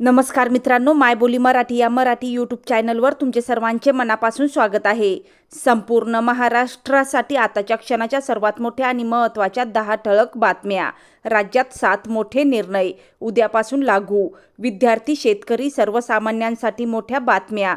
नमस्कार मित्रांनो मायबोली मराठी या मराठी यूट्यूब चॅनलवर तुमचे सर्वांचे मनापासून स्वागत आहे. संपूर्ण महाराष्ट्रासाठी आताच्या क्षणाच्या सर्वात मोठ्या आणि महत्त्वाच्या दहा ठळक बातम्या. राज्यात सात मोठे निर्णय उद्यापासून लागू. विद्यार्थी शेतकरी सर्वसामान्यांसाठी मोठ्या बातम्या.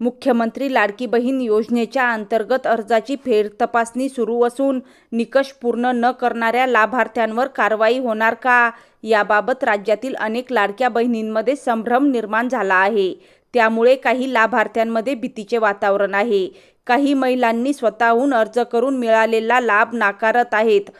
मुख्यमंत्री लाडकी बहीण योजनेच्या अंतर्गत अर्जाची फेर तपासणी सुरू असून निकष पूर्ण न करणाऱ्या लाभार्थ्यांवर कारवाई होणार का? याबाबत राज्यातील अनेक लाडक्या बहिणींमध्ये संभ्रम निर्माण झाला आहे. त्यामुळे काही लाभार्थ्यांमध्ये भीतीचे वातावरण आहे. काही महिलांनी स्वतःहून अर्ज करून मिळालेला लाभ नाकारत आहेत.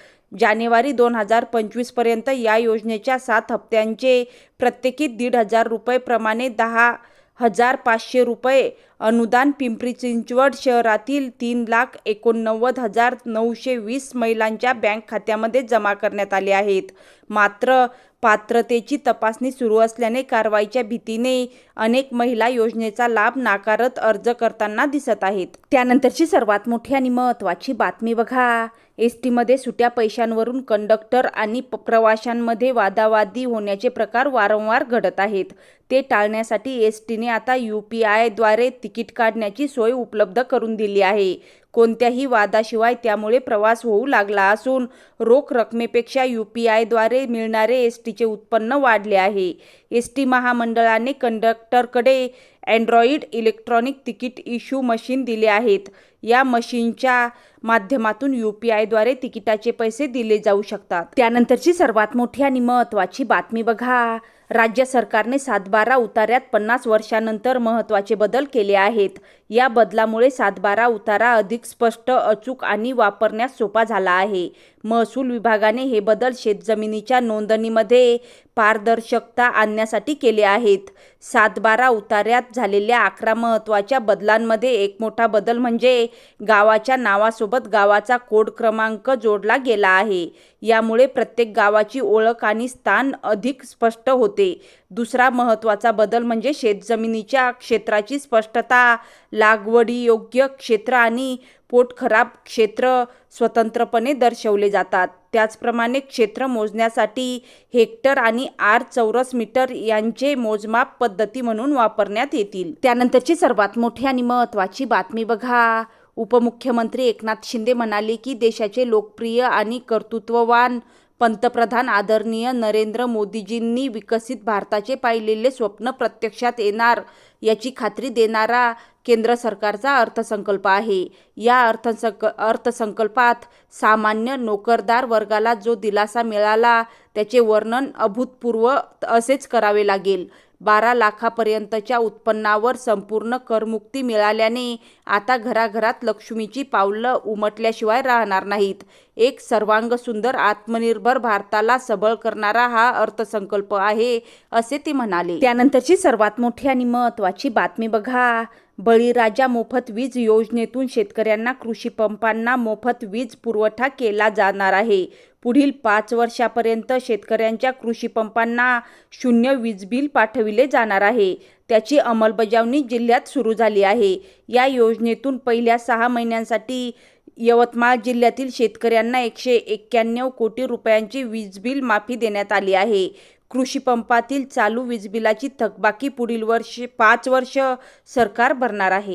जानेवारी दोन हजार पंचवीसपर्यंत या योजनेच्या सात हप्त्यांचे प्रत्येकी दीड हजार रुपये दहा हजार पाचशे रुपये. अनुदान पिंपरी चिंचवड शहरातील तीन लाख एकोणनव्वद हजार नऊशे वीस महिलांच्या बँक खात्यामध्ये जमा करण्यात आले आहेत. मात्र पात्रतेची तपासणी सुरू असल्याने कारवाईच्या भीतीने अनेक महिला योजनेचा लाभ नाकारत अर्ज करताना दिसत आहेत. त्यानंतरची सर्वात मोठी आणि महत्त्वाची बातमी बघा. एस टीमध्ये सुट्या पैशांवरून कंडक्टर आणि प्रवाशांमध्ये वादावादी होण्याचे प्रकार वारंवार घडत आहेत. ते टाळण्यासाठी एस टीने आता यू पी आयद्वारे तिकीट काढण्याची सोय उपलब्ध करून दिली आहे. कोणत्याही वादाशिवाय त्यामुळे प्रवास होऊ लागला असून रोख रकमेपेक्षा यू पी आयद्वारे मिळणारे एस टीचे उत्पन्न वाढले आहे. एस टी महामंडळाने कंडक्टरकडे android electronic ticket issue machine दिले आहेत. या मशीनच्या माध्यमातून यू पी आयद्वारे तिकिटाचे पैसे दिले जाऊ शकतात. त्यानंतरची सर्वात मोठी आणि महत्त्वाची बातमी बघा. राज्य सरकारने सातबारा उताऱ्यात पन्नास वर्षानंतर महत्त्वाचे बदल केले आहेत. या बदलामुळे सातबारा उतारा अधिक स्पष्ट अचूक आणि वापरण्यास सोपा झाला आहे. महसूल विभागाने हे बदल शेतजमिनीच्या नोंदणीमध्ये पारदर्शकता आणण्यासाठी केले आहेत. सातबारा उताऱ्यात झालेल्या अकरा महत्त्वाच्या बदलांमध्ये एक मोठा बदल म्हणजे गावाच्या नावासोबत गावाचा कोड क्रमांक जोडला गेला आहे. यामुळे प्रत्येक गावाची ओळख आणि स्थान अधिक स्पष्ट होते. दुसरा महत्त्वाचा बदल म्हणजे शेतजमिनीच्या क्षेत्राची स्पष्टता लागवडीयोग्य क्षेत्र आणि पोट खराब क्षेत्र स्वतंत्रपणे दर्शवले जातात. त्याचप्रमाणे क्षेत्र मोजण्यासाठी हेक्टर आणि आर चौरस मीटर यांचे मोजमाप पद्धती म्हणून वापरण्यात येतील. त्यानंतरची सर्वात मोठी आणि महत्त्वाची बातमी बघा. उपमुख्यमंत्री एकनाथ शिंदे म्हणाले की देशाचे लोकप्रिय आणि कर्तृत्ववान पंतप्रधान आदरणीय नरेंद्र मोदीजींनी विकसित भारताचे पाहिलेले स्वप्न प्रत्यक्षात येणार याची खात्री देणारा केंद्र सरकारचा अर्थसंकल्प आहे. या अर्थसंक अर्थसंकल्पात सामान्य नोकरदार वर्गाला जो दिलासा मिळाला त्याचे वर्णन अभूतपूर्व असेच करावे लागेल. बारा लाखापर्यंतच्या उत्पन्नावर संपूर्ण करमुक्ती मिळाल्याने आता घराघरात लक्ष्मीची पावलं उमटल्याशिवाय राहणार नाहीत. एक सर्वांग सुंदर आत्मनिर्भर भारताला सबळ करणारा हा अर्थसंकल्प आहे असे ते म्हणाले. त्यानंतरची सर्वात मोठी आणि महत्त्वाची बातमी बघा. बळीराजा मोफत वीज योजनेतून शेतकऱ्यांना कृषी पंपांना मोफत वीज पुरवठा केला जाणार आहे. पुढील पाच वर्षापर्यंत शेतकऱ्यांच्या कृषीपंपांना शून्य वीज बिल पाठविले जाणार आहे. त्याची अंमलबजावणी जिल्ह्यात सुरू झाली आहे. या योजनेतून पहिल्या सहा महिन्यांसाठी यवतमाळ जिल्ह्यातील शेतकऱ्यांना एकशे एक्क्याण्णव कोटी रुपयांची वीज बिल माफी देण्यात आली आहे. कृषीपंपातील चालू वीज बिलाची थकबाकी पुढील वर्ष पाच वर्ष सरकार भरणार आहे.